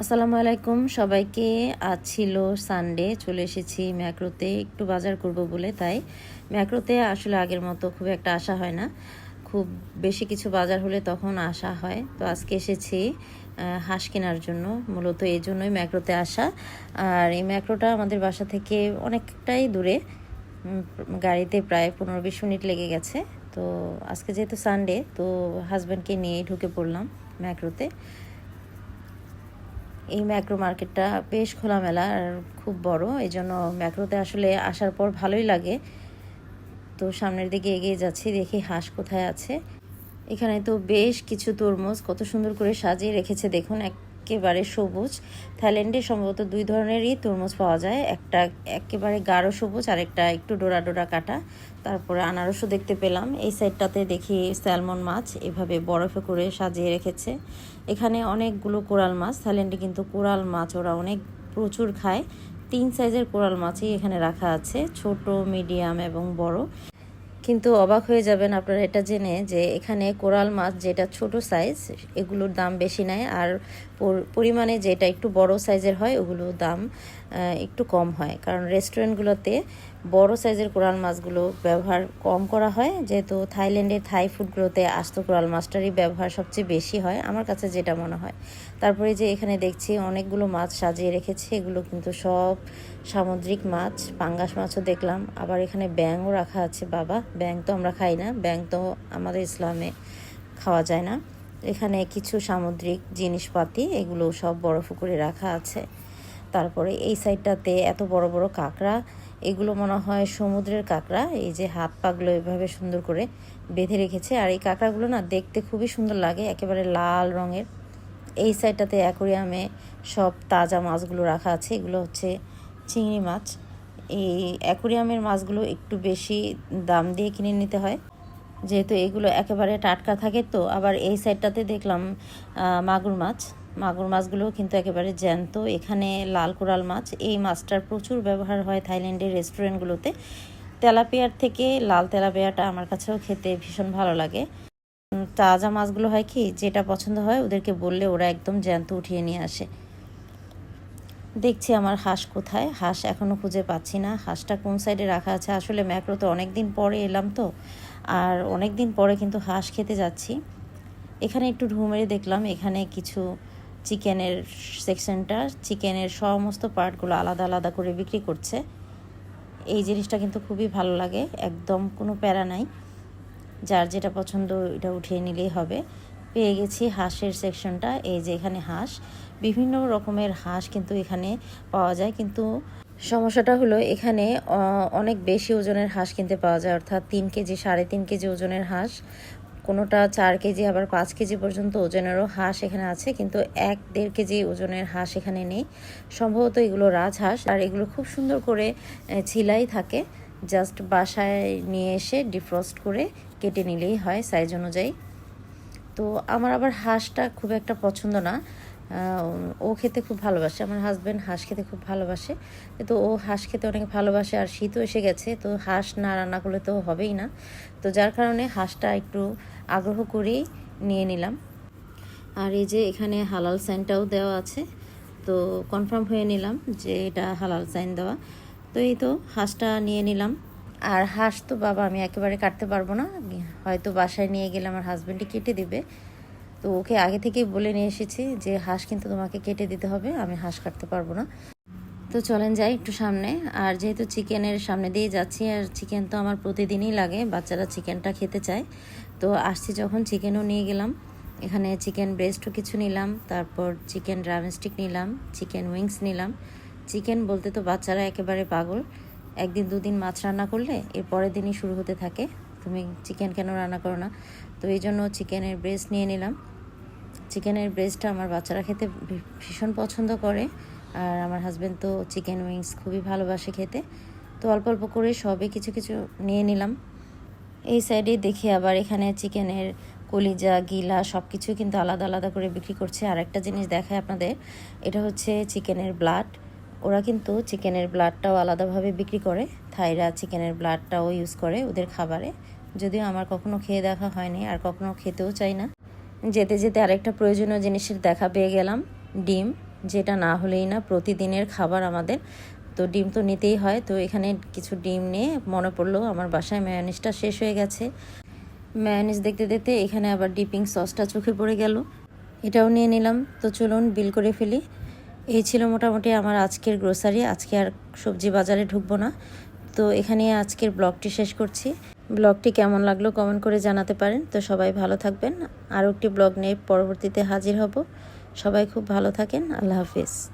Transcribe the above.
আসসালামু আলাইকুম। সবাইকে আজ ছিল সানডে চলে এসেছি ম্যাক্রোতে। একটু বাজার করব বলে, তাই ম্যাক্রোতে আসলে আগের মতো খুব একটা আসা হয় না। খুব বেশি কিছু বাজার হলে তখন আসা হয়। তো আজকে এসেছি হাঁস কেনার জন্য। মূলত এই জন্যই ম্যাক্রোতে আসা। আর এই ম্যাক্রোটা আমাদের বাসা থেকে অনেকটাই দূরে। গাড়িতে প্রায় পনেরো বিশ মিনিট লেগে গেছে। তো আজকে যেহেতু সানডে তো হাজব্যান্ডকে নিয়েই ঢুকে পড়লাম ম্যাক্রোতে। এই ম্যাক্রো মার্কেটটা বেশ খোলামেলা আর খুব বড়। এই জন্য ম্যাক্রোতে আসলে আসার পর ভালোই লাগে। তো সামনের দিকে এগিয়ে যাচ্ছি, দেখি হাঁস কোথায় আছে। এখানে তো বেশ কিছু তরমুজ, কত সুন্দর করে সাজিয়ে রেখেছে। দেখুন একেবারে সবুজ। থাইল্যান্ডে সম্ভবত দুই ধরনেরই তরমুজ পাওয়া যায়। একটা একেবারে গাঢ় সবুজ আর একটা একটু ডোরা ডোরা কাটা। তারপরে আনারসও দেখতে পেলাম। এই সাইডটাতে দেখি স্যালমন মাছ এভাবে বরফে করে সাজিয়ে রেখেছে। এখানে অনেকগুলো কোরাল মাছ। থাইল্যান্ডে কিন্তু কোরাল মাছ ওরা অনেক প্রচুর খায়। তিন সাইজের কোরাল মাছই এখানে রাখা আছে, ছোট, মিডিয়াম এবং বড়। কিন্তু অবাক হয়ে যাবেন আপনারা এটা জেনে যে এখানে কোরাল মাছ যেটা ছোট সাইজ এগুলোর দাম বেশি নেয় আর পরিমাণে যেটা একটু বড় সাইজের হয়, ওগুলোর দাম একটু কম হয়। কারণ রেস্টুরেন্টগুলোতে বড় সাইজের কোরাল মাছগুলো ব্যবহার কম করা হয়। যেহেতু থাইল্যান্ডের থাই ফুডগুলোতে আস্ত কোরাল মাছটারই ব্যবহার সবচেয়ে বেশি হয়, আমার কাছে যেটা মনে হয়। তারপরে যে এখানে দেখছি অনেকগুলো মাছ সাজিয়ে রেখেছে, এগুলো কিন্তু সব সামুদ্রিক মাছ, পাঙ্গাস মাছও দেখলাম। আবার এখানে ব্যাঙও রাখা আছে, বাবা। ব্যাঙ তো আমরা খাই না, ব্যাঙ তো আমাদের ইসলামে খাওয়া যায় না। এখানে কিছু সামুদ্রিক জিনিসপাতি, এগুলো সব বরফ করে রাখা আছে। তারপরে এই সাইডটাতে এত বড় বড় কাঁকড়া, এগুলো মনে হয় সমুদ্রের কাঁকড়া, এই যে হাত পাগুলো এভাবে সুন্দর করে বেঁধে রেখেছে। আর এই কাঁকড়াগুলো না দেখতে খুবই সুন্দর লাগে, একেবারে লাল রঙের। এই সাইডটাতে অ্যাকোরিয়ামে সব তাজা মাছগুলো রাখা আছে, এগুলো হচ্ছে চিংড়ি মাছ। এই অ্যাকোরিয়ামের মাছগুলো একটু বেশি দাম দিয়ে কিনে নিতে হয়। যেহেতু এগুলো একেবারে টাটকা থাকে তো, আবার এই সাইডটাতে দেখলাম মাগুর মাছ। মাগুর মাছগুলো কিন্তু একেবারে জ্যান্ত। এখানে লাল কোরাল মাছ, এই মাছটার প্রচুর ব্যবহার হয় থাইল্যান্ডের রেস্টুরেন্টগুলোতে। তেলাপিয়ার থেকে লাল তেলাপিয়াটা আমার কাছেও খেতে ভীষণ ভালো লাগে। তাজা মাছগুলো হয় কি, যেটা পছন্দ হয় ওদেরকে বললে ওরা একদম জ্যান্ত উঠিয়ে নিয়ে আসে। দেখছি আমার হাঁস কোথায়। হাঁস এখনও খুঁজে পাচ্ছি না। হাঁসটা কোন সাইডে রাখা আছে? আসলে ম্যাক্রো তো অনেক দিন পরে এলাম তো, আর অনেক দিন পরে কিন্তু হাঁস খেতে যাচ্ছি। এখানে একটু ঢু মেরে দেখলাম, এখানে কিছু চিকেনের সেকশনটা, চিকেনের সমস্ত পার্টগুলো আলাদা আলাদা করে বিক্রি করছে। এই জিনিসটা কিন্তু খুবই ভালো লাগে, একদম কোনো প্যারা নাই। যার যেটা পছন্দ এটা উঠিয়ে নিলেই হবে। পেয়ে গেছি হাঁসের সেকশনটা, এই যে এখানে হাঁস। বিভিন্ন রকমের হাঁস কিন্তু এখানে পাওয়া যায়, কিন্তু সমস্যাটা হলো এখানে অনেক বেশি ওজনের হাঁস কিনতে পাওয়া যায়, অর্থাৎ তিন কেজি, সাড়ে তিন কেজি ওজনের হাঁস কোনোটা চার কেজি আবার পাঁচ কেজি পর্যন্ত ওজনেরও হাঁস এখানে আছে, কিন্তু এক দেড় কেজি ওজনের হাঁস এখানে নেই। সম্ভবত এগুলো রাজহাঁস, আর এগুলো খুব সুন্দর করে ছিলাই থাকে। জাস্ট বাসায় নিয়ে এসে ডিফ্রস্ট করে কেটে নিলেই হয় সাইজ অনুযায়ী। তো আমার আবার হাঁসটা খুব একটা পছন্দ না। ও খেতে খুব ভালোবাসে, আমার হাজব্যান্ড হাঁস খেতে খুব ভালোবাসে। তো ও হাঁস খেতে অনেক ভালোবাসে আর শীতও এসে গেছে, তো হাঁস না রান্না করলে তো হবেই না। তো যার কারণে হাঁসটা একটু আগ্রহ করেই নিয়ে নিলাম। আর এই যে এখানে হালাল সাইনটাও দেওয়া আছে, তো কনফার্ম হয়ে নিলাম যে এটা হালাল সাইন দেওয়া। তো এই তো হাঁসটা নিয়ে নিলাম। আর হাঁস তো বাবা, আমি একেবারে কাটতে পারব না হয়তো বাসায় নিয়ে গেলে আমার হাজব্যান্ডই কেটে দিবে। তো ওকে আগে থেকেই বলে নিয়ে এসেছি যে হাঁস কিন্তু তোমাকে কেটে দিতে হবে, আমি হাঁস কাটতে পারব না। তো চলেন যাই একটু সামনে, আর যেহেতু চিকেনের সামনে দিয়ে যাচ্ছি, আর চিকেন তো আমার প্রতিদিনই লাগে, বাচ্চারা চিকেনটা খেতে চায়। তো আসছি যখন, চিকেনও নিয়ে গেলাম। এখানে চিকেন ব্রেস্টও কিছু নিলাম, তারপর চিকেন ড্রামস্টিক নিলাম, চিকেন উইংস নিলাম। চিকেন বলতে তো বাচ্চারা একেবারে পাগল। একদিন দুদিন মাছ রান্না করলে এর পরের দিনই শুরু হতে থাকে। তুমি চিকেন কেন রান্না করো না? তো এই জন্য চিকেনের ব্রেস্ট নিয়ে নিলাম। চিকেনের ব্রেস্টটা আমার বাচ্চারা খেতে ভীষণ পছন্দ করে। আর আমার হাজব্যান্ড তো চিকেন উইংস খুবই ভালোবাসে খেতে। তো অল্প অল্প করে সবে কিছু কিছু নিয়ে নিলাম। এই সাইডে দেখি আবার এখানে চিকেনের কলিজা, গিলা সব কিছু কিন্তু আলাদা আলাদা করে বিক্রি করছে। আর একটা জিনিস দেখায় আপনাদের, এটা হচ্ছে চিকেনের ব্লাড ওরা কিন্তু চিকেনের ব্লাডটাও আলাদাভাবে বিক্রি করে। থাইরা চিকেনের ব্লাডটাও ইউজ করে ওদের খাবারে। যদিও আমার কখনো খেয়ে দেখা হয়নি, আর কখনো খেতেও চাই না। যেতে যেতে আরেকটা প্রয়োজনীয় জিনিসের দেখা পেয়ে গেলাম, ডিম, যেটা না হলেই না প্রতিদিনের খাবার আমাদের। তো ডিম তো নিতেই হয়, তো এখানে কিছু ডিম নিয়ে মনে পড়ল আমার বাসায় ম্যায়োনিজটা শেষ হয়ে গেছে। ম্যায়োনিজ দেখতে দেখতে এখানে আবার ডিপিং সসটা চোখে পড়ে গেল। এটাও নিয়ে নিলাম। তো চলুন বিল করে ফেলি। এই ছিল মোটামুটি আমার আজকের গ্রোসারি আজকে আর সবজি বাজারে ঢুকবো না। তো এখানে আজকের ব্লগটি শেষ করছি। ব্লগটি কেমন লাগল কমেন্ট করে জানাতে পারেন। তো সবাই ভালো থাকবেন। আরও একটি ব্লগ নিয়ে পরবর্তীতে হাজির হব। সবাই খুব ভালো থাকেন। আল্লাহ হাফিজ।